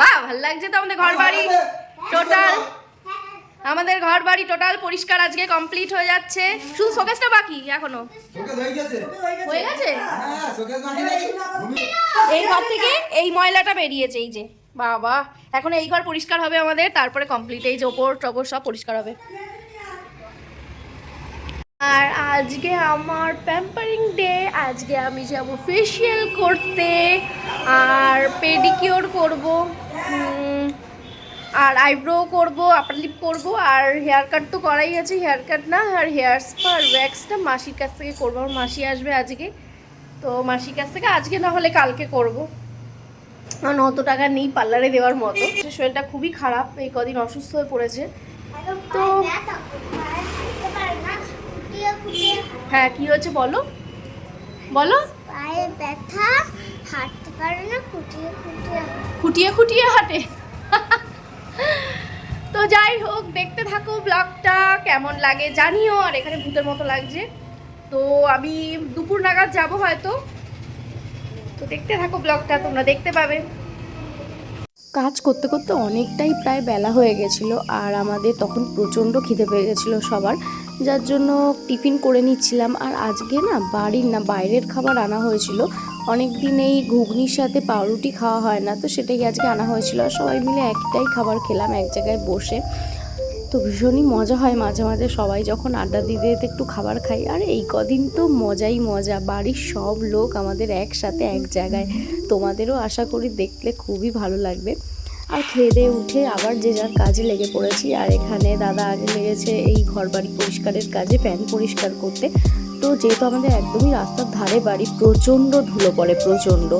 বাহ ভালো লাগছে তো আমাদের ঘর বাড়ি টোটাল আমাদের ঘর বাড়ি টোটাল পরিষ্কার আজকে কমপ্লিট হয়ে যাচ্ছে। শুধু শোকেসটা বাকি এখনও? হয়ে গেছে। হয়ে গেছে? হ্যাঁ এই ঘর থেকে এই ময়লাটা বেরিয়েছে এই যে। বাবা এখন এই ঘর পরিষ্কার হবে আমাদের তারপরে কমপ্লিট এই যে ওপর টপর সব পরিষ্কার হবে। আর আজকে আমার প্যাম্পারিং ডে আজকে আমি যাব ফেসিয়াল করতে আর পেডিকিওর করব। আর আইব্রো করব আপার লিপ করব, আর হেয়ার কাট তো করাই আছে হেয়ার কাট না, আর হেয়ার স্পা আর ওয়্যাক্সটা মাসির কাছ থেকে করব, আমার মাসি আসবে আজকে। তো মাসির কাছ থেকে আজকে না হলে কালকে করব। কারণ অত টাকা নেই পার্লারে দেওয়ার মতো। শরীরটা খুবই খারাপ, এই কদিন অসুস্থ হয়ে পড়েছে। তো হ্যাঁ কি হয়েছে বলো? বলো? ব্যথা না খুঁটিয়ে খুঁটিয়ে হাঁটে। তো যাই হোক দেখতে থাকো ব্লগটা কেমন লাগে জানিও আর এখানে ভূতের মতো লাগছে। তো আমি দুপুর নাগাদ যাব হয়তো। তো দেখতে থাকো ব্লগটা তোমরা দেখতে পাবে। কাজ করতে করতে অনেকটাই প্রায় বেলা হয়ে গেছিল আর আমাদের তখন প্রচণ্ড খিদে পেয়ে গেছিল সবার। যার জন্য টিফিন করে নিচ্ছিলাম আর আজকে না বাড়ির না বাইরের খাবার আনা হয়েছিল। অনেক দিন এই ঘুগনির সাথে পাউরুটি খাওয়া হয় না, তো সেটাই আজকে আনা হয়েছিল। সবাই মিলে একটাই খাবার খেলাম, এক জায়গায় বসে। তো ভীষণই মজা হয় মাঝে মাঝে সবাই যখন আড্ডা দিতে দিতে একটু খাবার খাই। আর এই কদিন তো মজাই মজা, বাড়ির সব লোক আমাদের একসাথে এক জায়গায়। তোমাদেরও আশা করি দেখলে খুবই ভালো লাগবে। আর খেয়ে উঠে আবার যে যার কাজে লেগে পড়েছি। আর এখানে দাদা আগে লেগেছে এই ঘর বাড়ি পরিষ্কারের কাজে, ফ্যান পরিষ্কার করতে। তো যেহেতু আমাদের একদমই রাস্তার ধারে বাড়ি, প্রচণ্ড ধুলো পড়ে, প্রচণ্ড।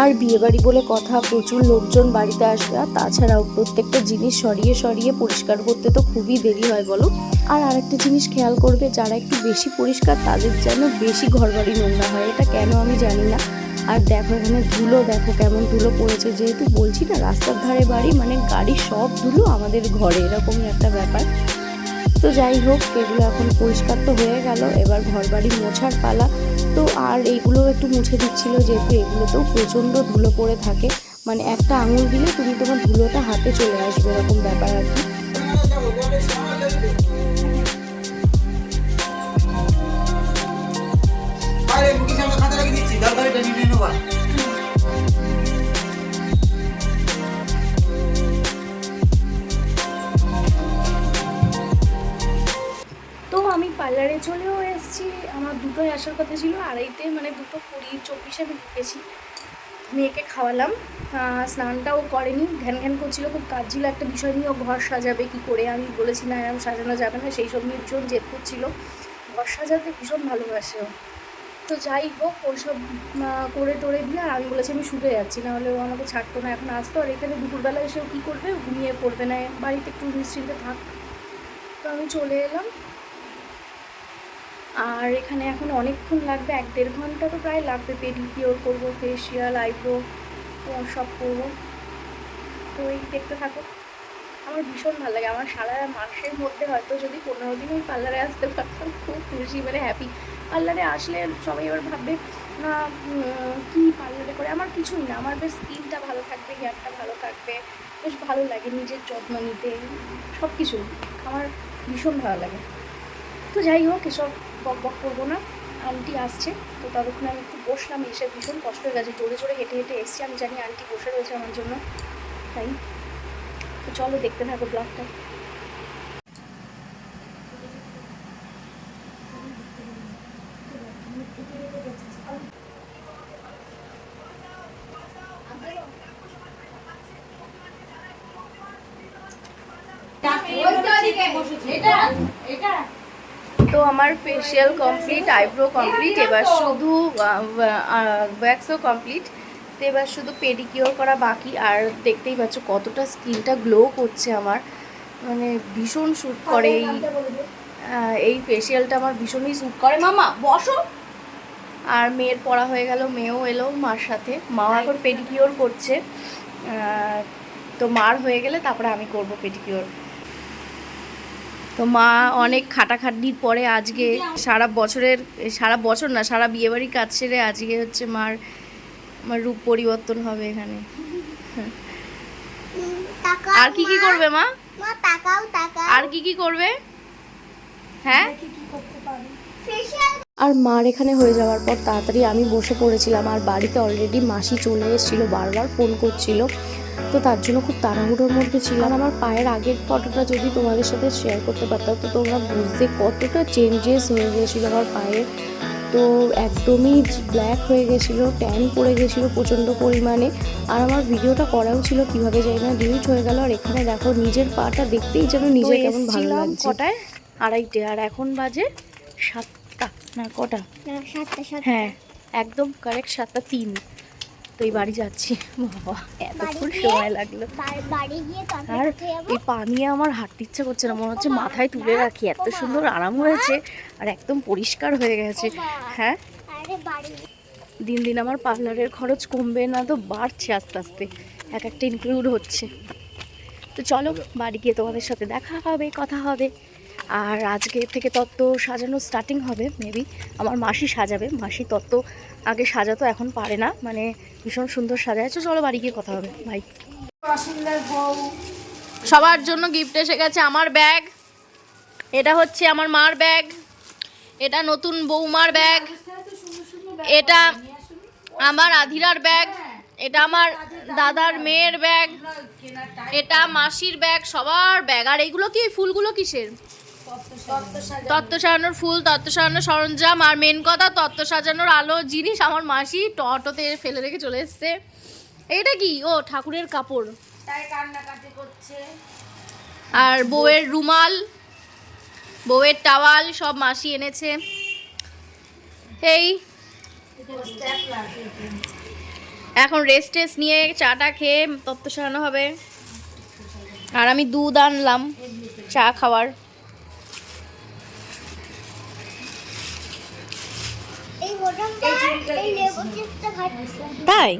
আর বিয়ে বাড়ি বলে কথা, প্রচুর লোকজন বাড়িতে আসবে আর তাছাড়াও প্রত্যেকটা জিনিস সরিয়ে সরিয়ে পরিষ্কার করতে তো খুবই দেরি হয়, বলো? আর আরেকটা জিনিস খেয়াল করবে, যারা একটু বেশি পরিষ্কার, তাদের যেন বেশি ঘর বাড়ি নোংরা হয়, এটা কেন আমি জানি না। আর দেখো এখানে ধুলো, দেখো কেমন ধুলো পড়েছে, যেহেতু বলছি না, রাস্তার ধারে বাড়ি মানে গাড়ি সব ধুলো আমাদের ঘরে, এরকমই একটা ব্যাপার। তো যাই হোক, এগুলো এখন পরিষ্কার তো হয়ে গেল। এবার ঘর বাড়ি মোছার পালা। তো আর এইগুলো একটু মুছে দিচ্ছিল যেহেতু এগুলোতেও প্রচণ্ড ধুলো পড়ে থাকে। মানে একটা আঙুল দিলে তুমি তোমার ধুলোটা হাতে চলে আসবে, এরকম ব্যাপার আর কি। খাতা রেখে দিচ্ছি। নিয়ে নেবা চলেও এসেছি। আমার দুটোই আসার কথা ছিল। আড়াইটে মানে দুটো কুড়ি চব্বিশে আমি ঢুকেছি। মেয়েকে খাওয়ালাম। স্নানটাও করেনি। ঘ্যান ঘ্যান করছিল। খুব কাজ ছিল একটা বিষয় নিয়ে ও ঘর সাজাবে কি করে? আমি বলেছি না এরকম সাজানো যাবে না। সেই সব নিয়ে ভীষণ জেদ করছিল। ঘর সাজাতে ভীষণ ভালোবাসে তো যাই হোক ওইসব আহ, করে টোরে দিয়ে আর আমি বলেছি আমি শুতে যাচ্ছি। নাহলে ও আমাকে ছাড়তো না। এখন আসতো আর এখানে দুপুরবেলা এসে ও কী করবে? ঘুমিয়ে পড়বে না। বাড়িতে একটু নিশ্চিন্তে থাক। তো আমি চলে এলাম। আর এখানে এখন অনেকক্ষণ লাগবে, এক দেড় ঘণ্টা তো প্রায় লাগবে পেডিকিওর করব ফেসিয়াল আইব্রো সব করব। তো এই দেখতে থাকো। আমার ভীষণ ভালো লাগে, আমার সারা মাসের মধ্যে হয়তো যদি পনেরো দিন আমি পার্লারে আসতে পারতাম, খুব খুশি মানে হ্যাপি পার্লারে আসলে সবাই এবার ভাববে, না কি পার্লারে করে? আমার কিছুই না, আমার বেশ স্কিনটা ভালো থাকবে হেয়ারটা ভালো থাকবে, বেশ ভালো লাগে নিজের যত্ন নিতে সব কিছু আমার ভীষণ ভালো লাগে। তো যাই হোক এসব বক বক করব না। আন্টি আসছে তো ততক্ষণে আমি একটু বসলাম এসে ভীষণ কষ্ট হয়ে গেছে জোরে জোরে হেঁটে হেঁটে এসছি। আমি জানি আন্টি বসে রয়েছে আমার জন্য তাই। তো চলো দেখতে থাকো ব্লগটা তো আমার ফেশিয়াল কমপ্লিট আইব্রো কমপ্লিট এবার শুধু ওয়্যাক্সও কমপ্লিট তো এবার শুধু পেডিকিওর করা বাকি আর দেখতেই পাচ্ছ কতটা স্কিনটা গ্লো করছে আমার। মানে ভীষণ শ্যুট করে এই এই ফেশিয়ালটা আমার ভীষণই শ্যুট করে। মামা বসো। আর মেয়ের পড়া হয়ে গেল মেয়েও এলো মার সাথে। মাও এখন পেডিকিওর করছে। তো মার হয়ে গেলে তারপরে আমি করব পেডিকিওর তো মা অনেক খাটাখাটনির পরে আজকে সারা বছরের সারা বছর না সারা বিয়েবাড়ির কাজ সেরে আজকে হচ্ছে মার মার রূপ পরিবর্তন হবে এখানে। আর কি কি করবে মা? আর কি কি করবে? হ্যাঁ? আর মার এখানে হয়ে যাওয়ার পর তাড়াতাড়ি আমি বসে পড়েছিলাম আর বাড়িতে অলরেডি মাসি চলে এসেছিল বারবার ফোন করছিল। তো তার জন্য খুব তাড়াহুড়োর মধ্যে ছিলাম। আমার পায়ের আগের ফটোটা যদি তোমাদের সাথে শেয়ার করতে পারতাম তো তোমরা বুঝতে কতটা চেঞ্জেস হয়ে গিয়েছিল আমার পায়ে। তো একদমই ব্ল্যাক হয়ে গেছিল ট্যান পড়ে গেছিল প্রচণ্ড পরিমাণে। আর আমার ভিডিওটা করাও ছিল কীভাবে যাই না ডিলিট হয়ে গেল। আর এখানে দেখো নিজের পাটা দেখতেই যেন নিজের কেমন ভালো লাগছে। কটায়? আড়াইটে। আর এখন বাজে সাতটা না কটা? সাতটা সাতটা। হ্যাঁ একদম কারেক্ট সাতটা তিন। তো এই বাড়ি যাচ্ছি। বাবা এতক্ষণ সময় লাগল। আর এই পা নিয়ে আমার হাঁটতে ইচ্ছা করছে না মনে হচ্ছে মাথায় তুলে রাখি এত সুন্দর আরাম হয়েছে আর একদম পরিষ্কার হয়ে গেছে। হ্যাঁ? দিন দিন আমার পার্লারের খরচ কমবে না তো বাড়ছে আস্তে আস্তে এক একটা ইনক্লুড হচ্ছে। তো চলো বাড়ি গিয়ে তোমাদের সাথে দেখা হবে কথা হবে। আর আজকে থেকে তত্ত্ব সাজানো স্টার্টিং হবে মেবি আমার মাসি সাজাবে মাসি তত্ত্ব আগে সাজাতো এখন পারে না। মানে ভীষণ সুন্দর সাজায় তো চলো বাড়ি গিয়ে কথা হবে ভাই সবার জন্য গিফট এসে গেছে আমার ব্যাগ এটা হচ্ছে আমার মার ব্যাগ এটা নতুন বৌমার ব্যাগ এটা আমার আধিরার ব্যাগ এটা আমার দাদার মেয়ের ব্যাগ এটা মাসির ব্যাগ সবার ব্যাগ আর এইগুলো কি ফুলগুলো কিসের? তত্ত্ব সাজানোর ফুল তত্ত্ব সাজানোর সরঞ্জাম আর মেন কথা তত্ত্ব সাজানোর আলো জিনিস আমার মাসি টটোতে ফেলে রেখে চলে এসছে। এইটা কি? ও ঠাকুরের কাপড়। আর বউয়ের রুমাল বউয়ের টাওয়াল সব মাসি এনেছে। এই এখন রেস্ট টেস্ট নিয়ে চাটা খেয়ে তত্ত্ব সারানো হবে। আর আমি দুধ আনলাম চা খাওয়ার। তাই?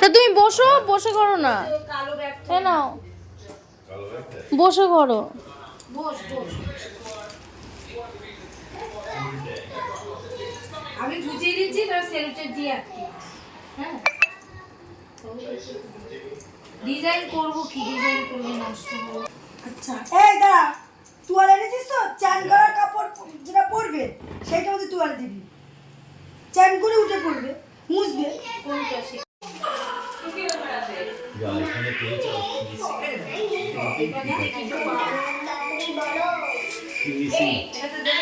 তা তুমি বসো বসে করো না। নাও। বসে করো। আমি বুঝিয়ে দিচ্ছি তোর সেলুটের দিয়ে হ্যাঁ। ডিজাইন করব কি? ডিজাইন করলে নষ্ট হবে। আচ্ছা। এই দাঁড়া তুয়াল এনেছিস তো? চ্যান করা কাপড় যেটা পরবে সেইটা মধ্যে তুয়াল দিবি। চ্যান করে উঠে পড়বে মুছবে। কোনটা সে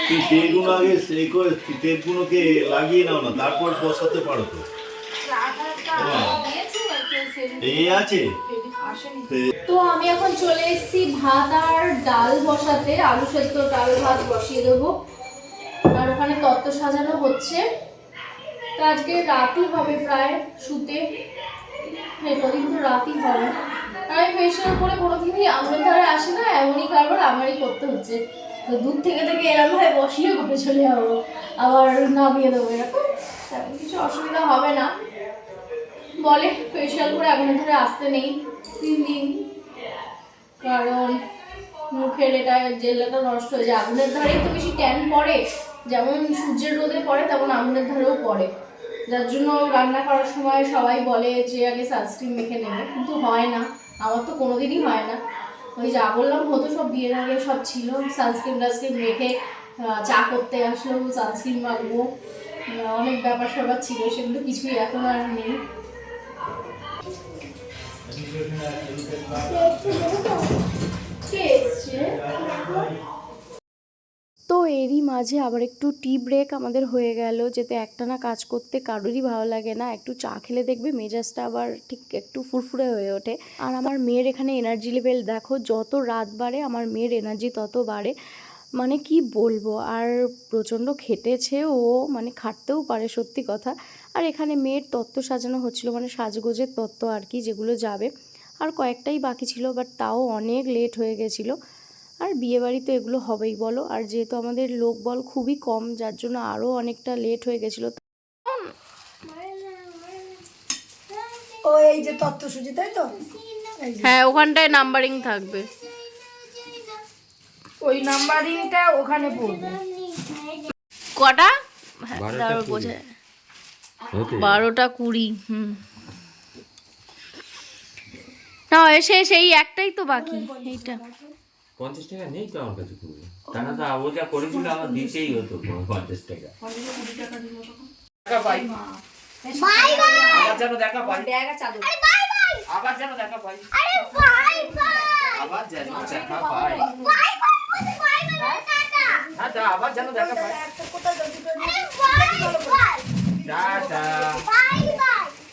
তুই তেলগুলো আগে সেই করে লাগিয়ে নাও না তারপর বসাতে পারো তো। এই আছে। তো আমি এখন চলে এসেছি ভাত আর ডাল বসাতে। আলু সেদ্ধ ডাল ভাত বসিয়ে দেবো। আর ওখানে তত্ত্ব সাজানো হচ্ছে। তো আজকে রাতই হবে প্রায় শুতে। হ্যাঁ কদিন তো রাতই হবে। আমি ফেশিয়াল করে কোনোদিনই আঙুলের ধারে আসে না এমনই কারবার আমারই করতে হচ্ছে। তো দূর থেকে থেকে এরকম ভাবে বসিয়ে ঘরে চলে যাব। আবার নামিয়ে দেবো এরকম। তেমন কিছু অসুবিধা হবে না। বলে ফেশিয়াল করে আগুনের ধারে আসতে নেই। তিন দিন। কারণ মুখের এটা জেলাটা নষ্ট হয়ে যায়। আগুনের ধারেই তো বেশি ট্যান পড়ে। যেমন সূর্যের রোদে পড়ে, তেমন আগুনের ধারেও পড়ে। যার জন্য রান্না করার সময় সবাই বলে যে, আগে সানস্ক্রিন মেখে নেবে। কিন্তু হয় না। আমার তো কোনোদিনই হয় না। ওই যা বললাম, হতো সব বিয়ের আগে সব ছিল। সানস্ক্রিন টানস্ক্রিন মেখে চা করতে আসলেও সানস্ক্রিন মাখবো। অনেক ব্যাপার স্যাপার ছিল, সেগুলো কিছুই এখন আর নেই। তো এরই মাঝে আবার একটু টি ব্রেক আমাদের হয়ে গেল, যেতে একটানা কাজ করতে কারোরই ভালো লাগে না। একটু চা খেলে দেখবে মেজাজটা আবার ঠিক একটু ফুরফুরে হয়ে ওঠে। আর আমার মেয়ের এখানে এনার্জি লেভেল দেখো, যত রাত বাড়ে আমার মেয়ের এনার্জি তত বাড়ে। মানে কি বলব, আর প্রচণ্ড খেটেছে ও মানে খাটতেও পারে সত্যি কথা। আর এখানে মেয়ের তত্ত্ব সাজানো হচ্ছিল মানে সাজগোজের তত্ত্ব আর কি, যেগুলো যাবে। আর কয়েকটাই বাকি ছিল বাট তাও অনেক লেট হয়ে গেছিল। আর বিয়েবাড়ি তো এগুলো হবেই বলো। আর যেহেতু আমাদের লোক বল খুবই কম যার জন্য আরও অনেকটা লেট হয়ে গেছিল। ও এই যে তত্ত্ব সুজি তাই তো? হ্যাঁ ওখানটায় নাম্বারিং থাকবে। ওই নাম্বারিংটা ওখানে পড়বে। কটা? হ্যাঁ তারপর বোঝা বারোটা কুড়ি হুম। না এসে সেই একটাই তো বাকি এইটা। পঞ্চাশ টাকা নেই তো আমার কাছে পুরো টাকা তো আবু যা করেছিল আমার দিতেই হতো পঞ্চাশ টাকা। আবার যেন দেখা পাই। আরে বাই বাই। আবার যেন দেখা পাই। আরে বাই বাই। আবার যেন দেখা পাই। আবার যেন দেখা পাই। টাটা।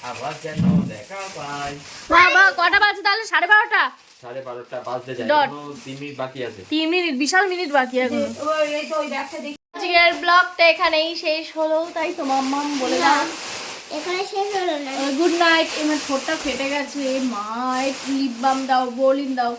আবার যেন দেখা পাই। বাবা কটা বাজে তাহলে? সাড়ে বারোটা? সাড়ে বারোটা বাজতে যায় তিন মিনিট বাকি আছে। তিন মিনিট বিশাল মিনিট বাকি এখন। ওই তো ওই ব্যাগটা দেখি। আজকের ব্লগটা এখানেই শেষ হলো তাই তো মাম্মাম বলে দাও। এখানে শেষ হলো না। গুড নাইট এবার ঠোঁটটা ফেটে গেছে। মা লিপ বাম দাও বোলিন দাও।